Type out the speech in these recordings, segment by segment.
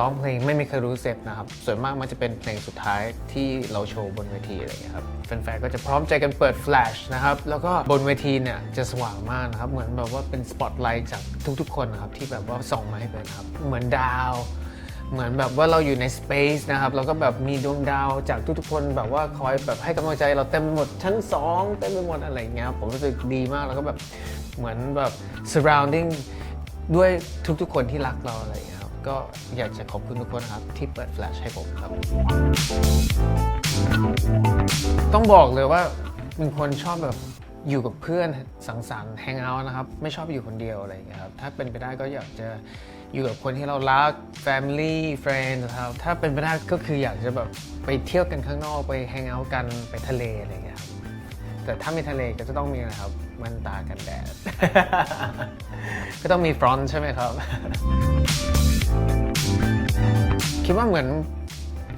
ร้องเพลงไม่มีใครรู้เสร็จนะครับ ส่วนมากมันจะเป็นเพลงสุดท้ายที่เราโชว์บนเวทีอะไรอย่างเงี้ยครับแฟนๆก็จะพร้อมใจกันเปิดแฟลชนะครับ แล้วก็บนเวทีเนี่ยจะสว่างมากนะครับ เหมือนแบบว่าเป็นสปอตไลท์จากทุกๆ คนนะครับ ที่แบบว่าส่องมาให้เป็นครับ เหมือนดาวเหมือนแบบว่าเราอยู่ใน Space นะครับ แล้วก็แบบมีดวงดาวจากทุกๆคนแบบว่าคอยแบบให้กำลังใจเราเต็มไปหมดชั้น 2 เต็มไปหมดอะไรเงี้ยผมรู้สึกดีมากแล้วก็แบบเหมือนแบบ surrounding ด้วยทุกๆคนที่รักเราอะไรเงี้ย ก็อยากจะขอบคุณทุกคนครับ ที่เปิดแฟลชให้ผมครับ ต้องบอกเลยว่าเป็นคนชอบแบบอยู่กับเพื่อนสังสรรค์แฮงเอาท์นะครับ ไม่ชอบอยู่คนเดียวอะไรอย่างเงี้ยครับ ถ้าเป็นไปได้ก็อยากจะอยู่กับคนที่เรารัก Family Friends ครับ ถ้าเป็นไปได้ก็คืออยากจะแบบไปเที่ยวกันข้างนอกไปแฮงเอาท์กันไปทะเลอะไรอย่างเงี้ยครับแต่ถ้ามีทะเลก็จะต้องมีนะครับแว่นตากันแดด ก็ต้องมีฟรอนต์ใช่ไหมครับ คิดว่าเหมือน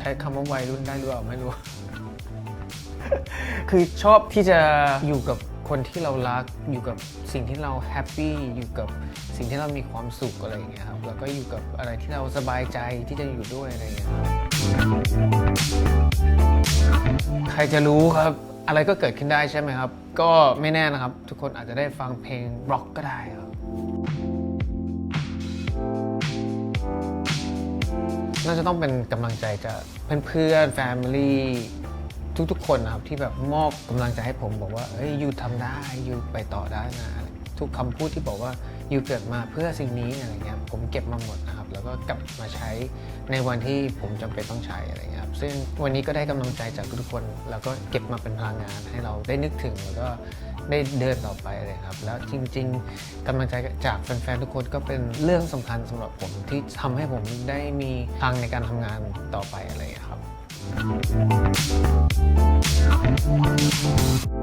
ใช้คำว่าวัยรุ่นได้หรือเปล่าไม่รู้ คือชอบที่จะอยู่กับคนที่เรารักอยู่กับสิ่งที่เราแฮปปี้อยู่กับสิ่งที่เรามีความสุขอะไรอย่างเงี้ยครับแล้วก็อยู่กับอะไรที่เราสบายใจที่จะอยู่ด้วยอะไรอย่างเงี้ยใครจะรู้ครับอะไรก็เกิดขึ้นได้ใช่ไหมครับ ก็ไม่แน่นะครับ ทุกคนอาจจะได้ฟังเพลงร็อกก็ได้ครับ น่าจะต้องเป็นกำลังใจจากเพื่อนๆแฟมิลี่ทุกๆ คนนะครับที่แบบมอบกำลังใจให้ผมบอกว่าเฮ้ยยูทำได้ยูไปต่อได้นะทุกคำพูดที่บอกว่ายูเกิดมาเพื่อสิ่งนี้อะไรเงี้ยผมเก็บมาหมดนะครับ แล้วก็กลับมาใช้ในวันที่ผมจำเป็นต้องใช้อะไรเงี้ยครับซึ่งวันนี้ก็ได้กำลังใจจากทุกคน แล้วก็เก็บมาเป็นพลังงานให้เราได้นึกถึงแล้วก็ได้เดินต่อไปเลยครับ แล้วจริง ๆ กำลังใจจากแฟนๆทุกคนก็เป็นเรื่องสำคัญสำหรับผมที่ทำให้ผมได้มีทางในการทำงานต่อไปอะไรครับ Thank you.